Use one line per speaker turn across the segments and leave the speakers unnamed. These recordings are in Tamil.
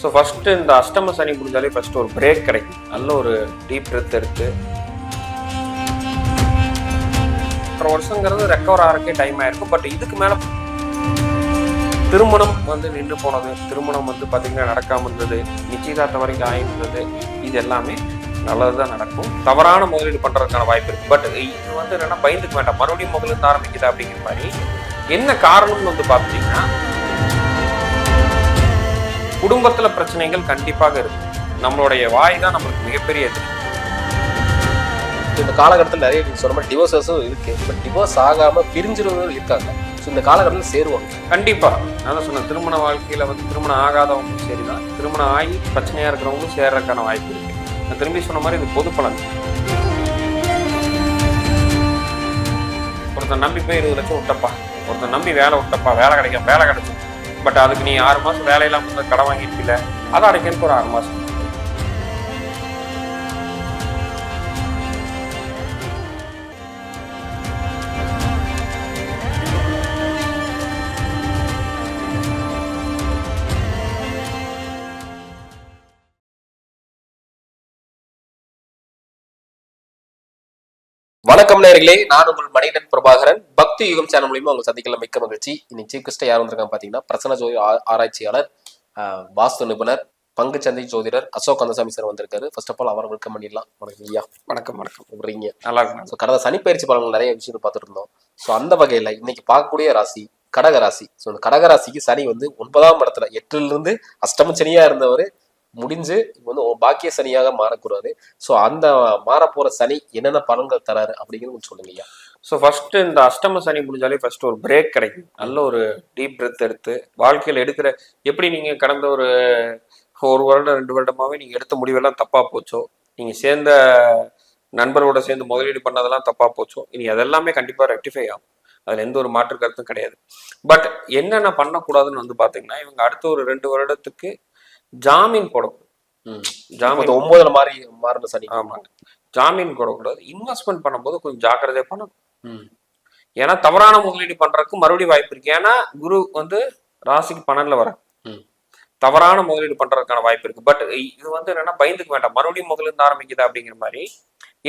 ஸோ ஃபஸ்ட்டு இந்த அஷ்டம சனி முடிஞ்சாலே ஃபஸ்ட்டு ஒரு பிரேக் கிடைக்கும். நல்ல ஒரு டீப் பிரெத் எடுத்து ஒன்றரை வருஷங்கிறது ரெக்கவர் ஆகிறக்கே டைம் ஆயிருக்கும் பட் இதுக்கு மேலே திருமணம் வந்து நின்று போனது திருமணம் வந்து பார்த்தீங்கன்னா நடக்காமல் இருந்தது நிச்சயதார்த்தம் வரைக்கும் ஆயிருந்தது இது எல்லாமே நல்லது தான் நடக்கும். தவறான முதலீடு பண்ணுறதுக்கான வாய்ப்பு இருக்குது பட் இது வந்து என்னென்னா பயந்துக்க வேண்டாம். மறுபடியும் முதல்ல ஆரம்பிக்குது அப்படிங்கிற மாதிரி என்ன காரணம்னு வந்து பார்த்தீங்கன்னா குடும்பத்துல பிரச்சனைகள் கண்டிப்பாக இருக்கு. நம்மளுடைய வாய் தான் நம்மளுக்கு மிகப்பெரிய எதிரி
இந்த காலகட்டத்தில் நிறைய நீங்க சொன்ன மாதிரி டிவோர்ஸஸும் இருக்கு. பட் டிவோர்ஸ் ஆகாம பிரிஞ்சிருவதும் இருக்காங்க. ஸோ இந்த காலகட்டத்தில் சேருவாங்க.
கண்டிப்பா. நான் சொன்னேன் திருமண வாழ்க்கையில வந்து திருமணம் ஆகாதவங்களும் சரிதான். திருமணம் ஆகி பிரச்சனையா இருக்கிறவங்களும் சேர்றதுக்கான வாய்ப்பு இருக்கு. நான் திரும்பி சொன்ன மாதிரி இது பொது பலன். ஒருத்தன் நம்பி போய் இருபது லட்சம் விட்டப்பா. ஒருத்தன் நம்பி வேலை விட்டப்பா. வேலை கிடைக்கும் வேலை கிடைக்கும் பட் அதுக்கு நீ ஆறு மாதம் வேலை இல்லாம இருந்த கடன் வாங்கியிருப்பில்ல அதை அடைக்கிறதுக்கு ஒரு ஆறு மாதம்
வணக்கம் நேர்களே. நான் உங்கள் மணிகண்டன் பிரபாகரன். பக்தி யுகம் சேனல் மூலியமா உங்களை சந்திக்கல மிக்க மகிழ்ச்சி. இன்னைக்கு சீஃப் கெஸ்ட் யார் வந்திருக்காங்க பாத்தீங்கன்னா பிரசன்ன ஜோதி ஆராய்ச்சியாளர் வாஸ்து நிபுணர் பங்குச்சந்தை ஜோதிடர் அசோக் கந்தசாமி சார் வந்திருக்காரு. ஃபர்ஸ்ட் ஆஃப் ஆல் அவரை வெல்கம் பண்ணிடலாம். வணக்கம் ஐயா.
வணக்கம் வணக்கம்.
விடுறீங்க
நல்லா இருக்கும்
ஸோ கடந்த சனிப்பயிற்சி பலன்கள் நிறைய விஷயங்கள் பார்த்துட்டு இருந்தோம். ஸோ அந்த வகையில இன்னைக்கு பார்க்கக்கூடிய ராசி கடக ராசி. ஸோ இந்த கடக ராசிக்கு சனி வந்து ஒன்பதாம் இடத்துல எட்டுல இருந்து அஷ்டம சனியா இருந்தவர் முடிஞ்சு இப்போ வந்து பாக்கிய சனியாக மாறக்கூடாது. ஸோ அந்த மாறப்போற சனி என்னென்ன பலன்கள் தராரு அப்படிங்கிறது கொஞ்சம் சொல்லுங்க ஐயா.
ஸோ ஃபர்ஸ்ட் இந்த அஷ்டம சனி முடிஞ்சாலே ஃபர்ஸ்ட் ஒரு பிரேக் கிடைக்கும். நல்ல ஒரு டீப் பிரெத் எடுத்து வாழ்க்கையில் எடுக்கிற எப்படி நீங்க கடந்த ஒரு ஒரு வருடம் ரெண்டு வருடமாவே நீங்க எடுத்த முடிவெல்லாம் தப்பா போச்சோ நீங்க சேர்ந்த நண்பரோட சேர்ந்து முதலீடு பண்ணதெல்லாம் தப்பா போச்சோ இனி அதெல்லாமே கண்டிப்பா ரெக்டிஃபை ஆகும். அதில் எந்த ஒரு மாற்று கருத்தும் கிடையாது. பட் என்னென்ன பண்ணக்கூடாதுன்னு வந்து பார்த்தீங்கன்னா இவங்க அடுத்த ஒரு ரெண்டு வருடத்துக்கு ஜாமீன் போடக்கூடாது. ஜாமீன்
ஒன்பதுல மாறி மாறின சனி
ஆமாங்க ஜாமீன் போடக்கூடாது. இன்வெஸ்ட்மெண்ட் பண்ணும்போது கொஞ்சம் ஜாக்கிரதையா பண்ணணும். ஏன்னா தவறான முதலீடு பண்றதுக்கு மறுபடியும் வாய்ப்பு இருக்கு. ஏன்னா குரு வந்து ராசிக்கு பன்னெண்டுல வர. தவறான முதலீடு பண்றதுக்கான வாய்ப்பு இருக்கு. பட் இது வந்து என்னன்னா பயந்துக்க வேண்டாம். மறுபடியும் முதல்ல இருந்து ஆரம்பிக்குது அப்படிங்கிற மாதிரி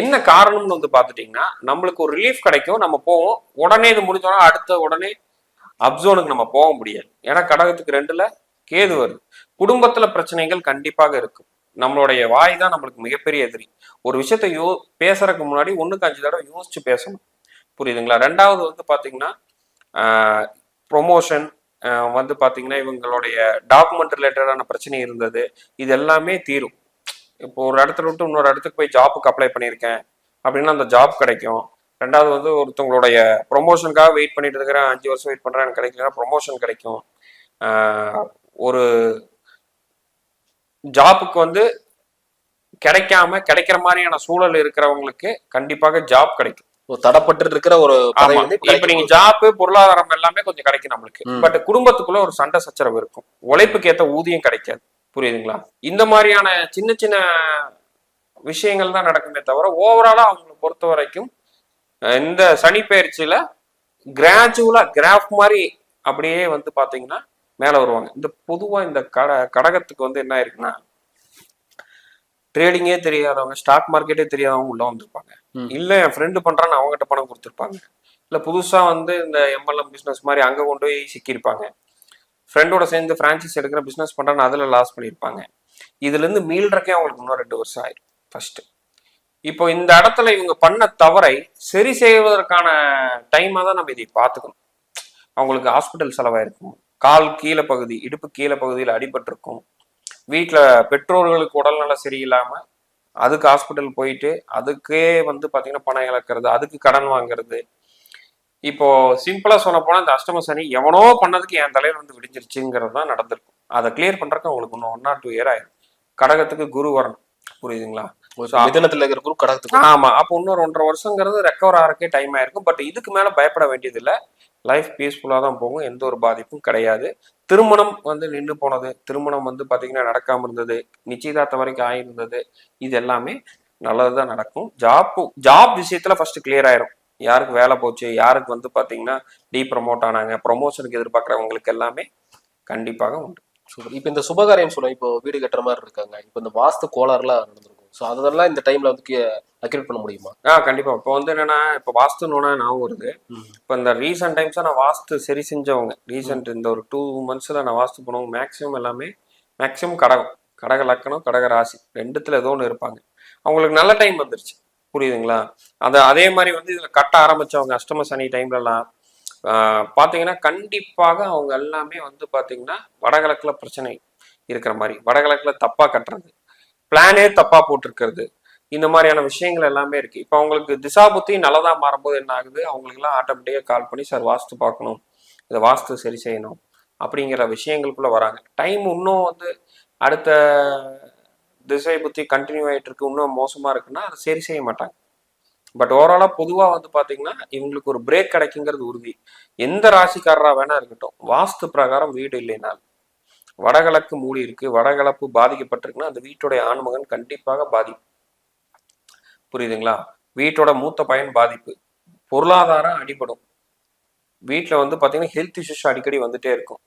என்ன காரணம்னு வந்து பாத்துட்டீங்கன்னா நம்மளுக்கு ஒரு ரிலீஃப் கிடைக்கும். நம்ம போவோம். உடனே இது முடிஞ்சோன்னா அடுத்த உடனே அப்சோனுக்கு நம்ம போக முடியாது. ஏன்னா கடகத்துக்கு ரெண்டுல கேது வருது குடும்பத்துல பிரச்சனைகள் கண்டிப்பாக இருக்கும். நம்மளுடைய வாய் தான் நம்மளுக்கு மிகப்பெரிய எதிரி. ஒரு விஷயத்த யோ பேசுறதுக்கு முன்னாடி ஒண்ணுக்கு அஞ்சு தடவை யோசிச்சு பேசணும். புரியுதுங்களா? ரெண்டாவது வந்து பாத்தீங்கன்னா ப்ரொமோஷன் வந்து பாத்தீங்கன்னா இவங்களுடைய டாக்குமெண்ட் ரிலேட்டடான பிரச்சனை இருந்தது. இது எல்லாமே தீரும். இப்போ ஒரு இடத்துல விட்டு இன்னொரு இடத்துக்கு போய் ஜாப்புக்கு அப்ளை பண்ணியிருக்கேன். அப்படின்னா அந்த ஜாப் கிடைக்கும். ரெண்டாவது வந்து ஒருத்தவங்களுடைய ப்ரொமோஷனுக்காக வெயிட் பண்ணிட்டு இருக்கிறேன். அஞ்சு வருஷம் வெயிட் பண்றேன். எனக்கு கிடைக்கலன்னா ப்ரொமோஷன் கிடைக்கும். ஒரு ஜாப்புக்கு வந்து கிடைக்காம கிடைக்கிற மாதிரியான சூழல் இருக்கிறவங்களுக்கு கண்டிப்பாக ஜாப் கிடைக்கும்.
தடப்பட்டு இருக்கிற ஒரு
இப்ப நீங்க. ஜாப் பொருளாதாரம் எல்லாமே கொஞ்சம் கிடைக்கும் நம்மளுக்கு. பட் குடும்பத்துக்குள்ள ஒரு சண்டை சச்சரவு இருக்கும். உழைப்புக்கு ஏத்த ஊதியம் கிடைக்காது. புரியுதுங்களா? இந்த மாதிரியான சின்ன சின்ன விஷயங்கள் தான் நடக்குமே தவிர ஓவராலா அவங்களை பொறுத்த வரைக்கும் இந்த சனி பயிற்சியில கிராஜுவலா கிராஃப் மாதிரி அப்படியே வந்து பாத்தீங்கன்னா மேல வருவாங்க. இந்த பொதுவா இந்த கட கடகத்துக்கு வந்து என்ன இருக்குன்னா ட்ரேடிங்கே தெரியாதவங்க ஸ்டாக் மார்க்கெட்டே தெரியாதவங்க உள்ள வந்திருப்பாங்க. இல்ல என் ஃப்ரெண்டு பண்றான்னு அவங்ககிட்ட பணம் கொடுத்துருப்பாங்க. இல்ல புதுசா வந்து இந்த எம்எல்எம் பிசினஸ் மாதிரி அங்க கொண்டு போய் சிக்கியிருப்பாங்க. ஃப்ரெண்டோட சேர்ந்து பிரான்ச்சைஸ் எடுக்கிற பிசினஸ் பண்றான்னு அதுல லாஸ் பண்ணியிருப்பாங்க. இதுல இருந்து மீள்றக்கே அவங்களுக்கு இன்னும் ரெண்டு வருஷம் ஆயிரும் ஃபர்ஸ்ட் இப்போ இந்த இடத்துல இவங்க பண்ண தவறை சரி செய்வதற்கான டைமா தான் நம்ம இதை பார்த்துக்கணும். அவங்களுக்கு ஹாஸ்பிட்டல் செலவாயிருக்கும். கால் கீழே பகுதி இடுப்பு கீழே பகுதியில் அடிபட்டிருக்கும். வீட்டில் பெற்றோர்களுக்கு உடல்நல சரியில்லாம அதுக்கு ஹாஸ்பிட்டல் போயிட்டு அதுக்கே வந்து பார்த்தீங்கன்னா பணம் இழக்கிறது அதுக்கு கடன் வாங்குறது. இப்போ சிம்பிளா சொல்ல போனா இந்த அஷ்டம சனி எவனோ பண்ணதுக்கு என் தலையில வந்து விடிஞ்சிருச்சுங்கிறது தான் நடந்திருக்கும். அதை கிளியர் பண்றதுக்கு உங்களுக்கு இன்னும் ஒன் ஆர் டூ இயர் ஆயிரும். கடகத்துக்கு குரு வரணும். புரியுதுங்களா?
மிதுனத்துல இருக்கிற குரூப் கடகத்துக்கு
ஆமா அப்போ இன்னொரு ஒன்றரை வருஷங்கிறது ரெக்கவர் ஆகிறக்கே டைம் ஆயிருக்கும். பட் இதுக்கு மேல பயப்பட வேண்டியது இல்ல லைஃப் பீஸ்ஃபுல்லாக தான் போகும். எந்த ஒரு பாதிப்பும் கிடையாது. திருமணம் வந்து நின்று போனது. திருமணம் வந்து பார்த்திங்கன்னா நடக்காமல் இருந்தது. நிச்சயதார்த்த வரைக்கும் ஆகியிருந்தது இது எல்லாமே நல்லது தான் நடக்கும் ஜாப் ஜாப் விஷயத்தில் ஃபஸ்ட்டு கிளியர் ஆயிரும். யாருக்கு வேலை போச்சு? யாருக்கு வந்து பார்த்தீங்கன்னா டீ ப்ரமோட் ஆனாங்க ப்ரொமோஷனுக்கு எதிர்பார்க்குறவங்களுக்கு எல்லாமே கண்டிப்பாக உண்டு.
சூப்பர் இப்போ இந்த சுபகாரியம் சொல்லுவோம் இப்போ வீடு கட்டுற மாதிரி இருக்காங்க. இப்போ இந்த வாஸ்து கோளாறுலாம் நடந்திருக்கும் ஸோ அதெல்லாம் இந்த டைம்ல வந்து அக்யூரேட் பண்ண முடியுமா?
ஆ கண்டிப்பா. இப்போ வந்து என்னன்னா இப்போ வாஸ்துன்னு ஞாபகம் வருது. இப்போ இந்த ரீசெண்ட் டைம்ஸாக நான் வாஸ்து சரி செஞ்சவங்க ரீசெண்ட் இந்த ஒரு டூ மந்த்ஸில் நான் வாஸ்து போனவங்க மேக்ஸிமம் எல்லாமே மேக்ஸிமம் கடகம் கடக லக்கணம் கடக ராசி ரெண்டுத்துல ஏதோ ஒன்று இருப்பாங்க. அவங்களுக்கு நல்ல டைம் வந்துருச்சு. புரியுதுங்களா? அந்த அதே மாதிரி வந்து இதில் கட்ட ஆரம்பிச்சவங்க அஷ்டம சனி டைம்லலாம் பார்த்தீங்கன்னா கண்டிப்பாக அவங்க எல்லாமே வந்து பார்த்தீங்கன்னா வடகிழக்குல பிரச்சனை இருக்கிற மாதிரி வடகிழக்குல தப்பா கட்டுறது. பிளானே தப்பா போட்டிருக்கிறது. இந்த மாதிரியான விஷயங்கள் எல்லாமே இருக்கு. இப்போ அவங்களுக்கு திசா புத்தி நல்லதா மாறும்போது என்ன ஆகுது? அவங்களுக்கு எல்லாம் ஆட்டோமேட்டிக்காக கால் பண்ணி சார் வாஸ்து பார்க்கணும். இதை வாஸ்து சரி செய்யணும். அப்படிங்கிற விஷயங்களுக்குள்ள வராங்க. டைம் இன்னும் வந்து அடுத்த திசை புத்தி கண்டினியூ ஆகிட்டு இருக்கு இன்னும் மோசமா இருக்குன்னா அதை சரி செய்ய மாட்டாங்க. பட் ஓவராலா பொதுவா வந்து பாத்தீங்கன்னா இவங்களுக்கு ஒரு பிரேக் கிடைக்குங்கிறது உறுதி. எந்த ராசிக்காரரா வேணா இருக்கட்டும் வாஸ்து பிரகாரம் வீடு இல்லைனால் வடகிழக்கு மூடி இருக்கு. வடகிழப்பு பாதிக்கப்பட்டிருக்குன்னா அந்த வீட்டுடைய ஆண்மகன் கண்டிப்பாக பாதிப்பு புரியுதுங்களா? வீட்டோட மூத்த பையன் பாதிப்பு. பொருளாதாரம் அடிபடும். வீட்டில் வந்து பார்த்தீங்கன்னா ஹெல்த் இஷ்யூஸ் அடிக்கடி வந்துட்டே இருக்கும்.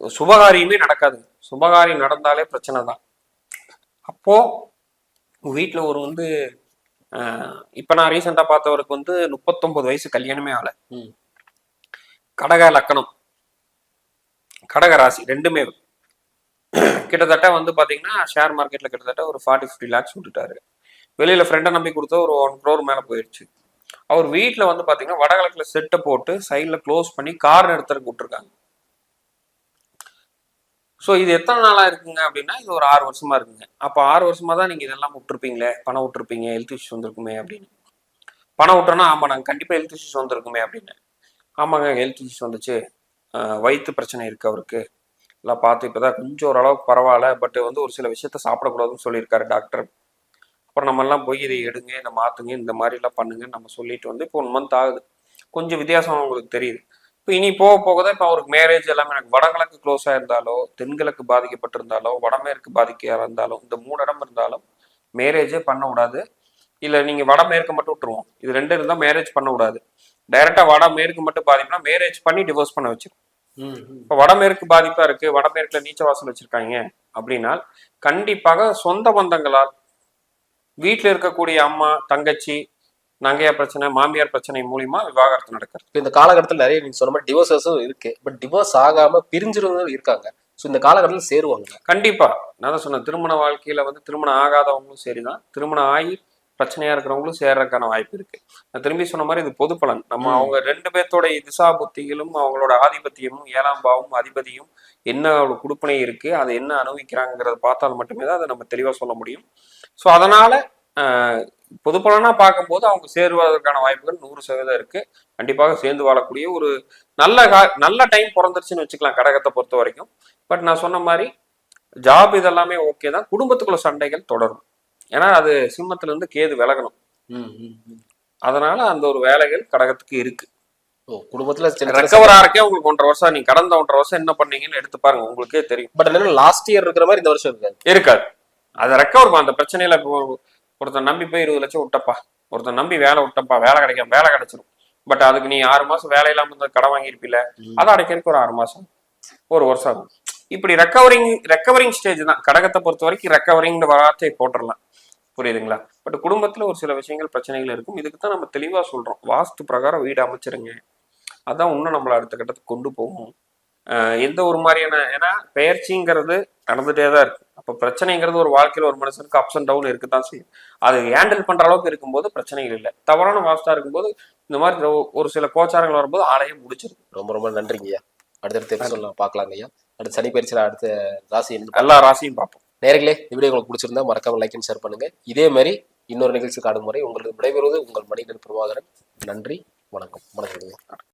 சுபகாரியமே நடக்காது. சுபகாரியம் நடந்தாலே பிரச்சனை தான். அப்போ வீட்டில் ஒரு வந்து ஆஹ், இப்ப நான் ரீசெண்டா பார்த்தவருக்கு வந்து முப்பத்தொன்பது வயசு கல்யாணமே ஆகல. கடக லக்கணம். கடக ராசி. ரெண்டுமே கிட்டத்தட்ட வந்து பார்த்தீங்கன்னா ஷேர் மார்க்கெட்டில் கிட்டத்தட்ட ஒரு ஃபார்ட்டி ஃபிஃப்டி லேக்ஸ் விட்டுட்டாரு. வெளியில் ஃப்ரெண்டை நம்பி கொடுத்த ஒரு ஒன் க்ரோர் மேலே போயிடுச்சு அவர் வீட்டில் வந்து பார்த்தீங்கன்னா வடகிழக்கில் செட்டை போட்டு சைடில் க்ளோஸ் பண்ணி கார் நிறுத்தறதுக்கு விட்டுருக்காங்க. ஸோ இது எத்தனை நாளாக இருக்குங்க அப்படின்னா இது ஒரு ஆறு வருஷமா இருக்குங்க. அப்போ ஆறு வருஷமா தான் நீங்கள் இதெல்லாம் விட்டுருப்பீங்களே? பணம் விட்டுருப்பீங்க ஹெல்த் இஷ்யூஸ் வந்திருக்குமே அப்படின்னு. பணம் விட்டோன்னா ஆமாம் நாங்கள் கண்டிப்பாக ஹெல்த் இஷ்யூஸ் வந்திருக்குமே அப்படின்னு. ஆமாங்க ஹெல்த் இஷ்யூஸ் வந்துச்சு. வயிற்று பிரச்சனை இருக்கு அவருக்கு. எல்லாம் பார்த்து இப்போதான் கொஞ்சம் ஓரளவுக்கு பரவாயில்ல பட் வந்து ஒரு சில விஷயத்த சாப்பிடக்கூடாதுன்னு சொல்லியிருக்காரு டாக்டர். அப்புறம் நம்ம எல்லாம் போய் இதை எடுங்க இதை மாத்துங்க இந்த மாதிரிலாம் பண்ணுங்க பண்ணுங்கன்னு நம்ம சொல்லிட்டு வந்து இப்போ ஒன் மந்த் ஆகுது. கொஞ்சம் வித்தியாசம் அவங்களுக்கு தெரியுது. இப்போ இனி போக போக தான் இப்போ அவருக்கு மேரேஜ் எல்லாமே எனக்கு வடகிழக்கு க்ளோஸாக இருந்தாலோ தென்கிழக்கு பாதிக்கப்பட்டிருந்தாலோ வடமேற்கு பாதிக்கையாக இருந்தாலும் இந்த மூணு இடம் இருந்தாலும் மேரேஜே பண்ணக்கூடாது இல்லை நீங்கள் வடமேற்கு மட்டும் விட்டுருவோம். இது ரெண்டு இருந்தால் மேரேஜ் பண்ணக்கூடாது டைரெக்டாக வடமேற்கு மட்டும் பாதிப்புனா மேரேஜ் பண்ணி டிவோர்ஸ் பண்ண வச்சிரும் இப்போ வடமேற்கு பாதிப்பா இருக்கு வடமேற்குல நீச்ச வாசல் வச்சிருக்காங்க அப்படின்னா கண்டிப்பாக சொந்த பந்தங்களால் வீட்டில் இருக்கக்கூடிய அம்மா தங்கச்சி நங்கையா பிரச்சனை மாமியார் பிரச்சனை மூலியமா விவாகரத்து நடக்கிறது.
இப்போ இந்த காலகட்டத்தில் நிறைய நீங்க சொன்ன மாதிரி டிவோர்ஸஸும் இருக்கு. பட் டிவோர்ஸ் ஆகாம பிரிஞ்சிருந்தவங்க இருக்காங்க. ஸோ இந்த காலகட்டத்தில் சேருவாங்க.
கண்டிப்பா. நான் தான் சொன்னேன் திருமண வாழ்க்கையில வந்து திருமணம் ஆகாதவங்களும் சரிதான். திருமணம் ஆகி பிரச்சனையா இருக்கிறவங்களும் சேர்றதுக்கான வாய்ப்பு இருக்கு. நான் திரும்பி சொன்ன மாதிரி இது பொது பலன். நம்ம. அவங்க ரெண்டு பேர்த்தோட திசா புத்திகளும் அவங்களோட ஆதிபத்தியமும் ஏழாம் பாவமும் அதிபதியும் என்ன குடுப்பனை இருக்கு அதை என்ன அனுபவிக்கிறாங்கிறத பார்த்தால் மட்டுமே தான் அதை நம்ம தெளிவா சொல்ல முடியும். ஸோ அதனால பொது பலனா பார்க்கும்போது அவங்க சேருவதற்கான வாய்ப்புகள் நூறு சதவீதம் இருக்கு. கண்டிப்பாக சேர்ந்து வாழக்கூடிய ஒரு நல்ல கா- நல்ல டைம் பிறந்துருச்சுன்னு வச்சுக்கலாம் கடகத்தை பொறுத்த வரைக்கும். பட் நான் சொன்ன மாதிரி ஜாப் இதெல்லாமே ஓகே தான். குடும்பத்துக்குள்ள சண்டைகள் தொடரும். ஏன்னா அது சிம்மத்துல இருந்து கேது விலகணும். அதனால அந்த ஒரு வேலைகள் கடகத்துக்கு இருக்கு.
குடும்பத்துல
ரெக்கவர் ஆறக்கே உங்களுக்கு ஒன்றரை வருஷம் நீங்க கடந்த ஒன்றரை வருஷம் என்ன பண்ணீங்கன்னு எடுத்து பாருங்க உங்களுக்கே தெரியும்.
பட் லாஸ்ட் இயர் இருக்கிற மாதிரி இந்த வருஷம் இருக்காது.
இருக்காது. அதை ரெக்கவர் அந்த பிரச்சனையில ஒருத்தன் நம்பி போய் இருபது லட்சம் விட்டப்பா. ஒருத்தன் நம்பி வேலை விட்டப்பா வேலை கிடைக்கும் வேலை கிடைச்சிரும். பட் அதுக்கு நீ ஆறு மாசம் வேலை இல்லாம கடன் வாங்கியிருப்பில அதை அடைக்கிறதுக்கு ஒரு ஆறு மாசம் ஒரு வருஷம் ஆகும். இப்படி ரெக்கவரிங் ரெக்கவரிங் ஸ்டேஜ் தான். கடகத்தை பொறுத்த வரைக்கும் ரெக்கவரிங் வார்த்தையை போட்டுடலாம் புரியுதுங்களா? பட் குடும்பத்துல ஒரு சில விஷயங்கள் பிரச்சனைகள் இருக்கும். இதுக்கு தான் நம்ம தெளிவா சொல்றோம். வாஸ்து பிரகாரம் வீடு அமைச்சிருங்க. அதான் இன்னும் நம்மளை அடுத்த கட்டத்துக்கு கொண்டு போகும். எந்த ஒரு மாதிரியான ஏன்னா பெயர்ச்சிங்கிறது நடந்துட்டே தான் இருக்கு. அப்போ பிரச்சனைங்கிறது ஒரு வாழ்க்கையில ஒரு மனுஷனுக்கு அப்ஸ் அண்ட் டவுன் இருக்கு தான் செய்யும். அது ஹேண்டில் பண்ற அளவுக்கு இருக்கும்போது பிரச்சனைகள் இல்லை. தவறான வாஸ்தா இருக்கும்போது இந்த மாதிரி ஒரு சில கோச்சாரங்கள் வரும்போது ஆலயம் முடிச்சிருக்கு
ரொம்ப ரொம்ப நன்றிங்கய்யா. அடுத்தடுத்த எபிசோட் நம்ம பார்க்கலாங்க ஐயா அடுத்த சனி பயிற்சியில் அடுத்த ராசி
எல்லா ராசியும் பார்ப்போம்.
நேர்களே இந்த வீடியோ உங்களுக்கு பிடிச்சிருந்தா மறக்காம லைக் அண்ட் ஷேர் பண்ணுங்க. இதே மாதிரி இன்னொரு நிகழ்ச்சி காணும் முறை உங்களுக்கு விடைபெறுவது உங்கள் மணிகன் பிரபாகரன். நன்றி வணக்கம். வணக்கம்.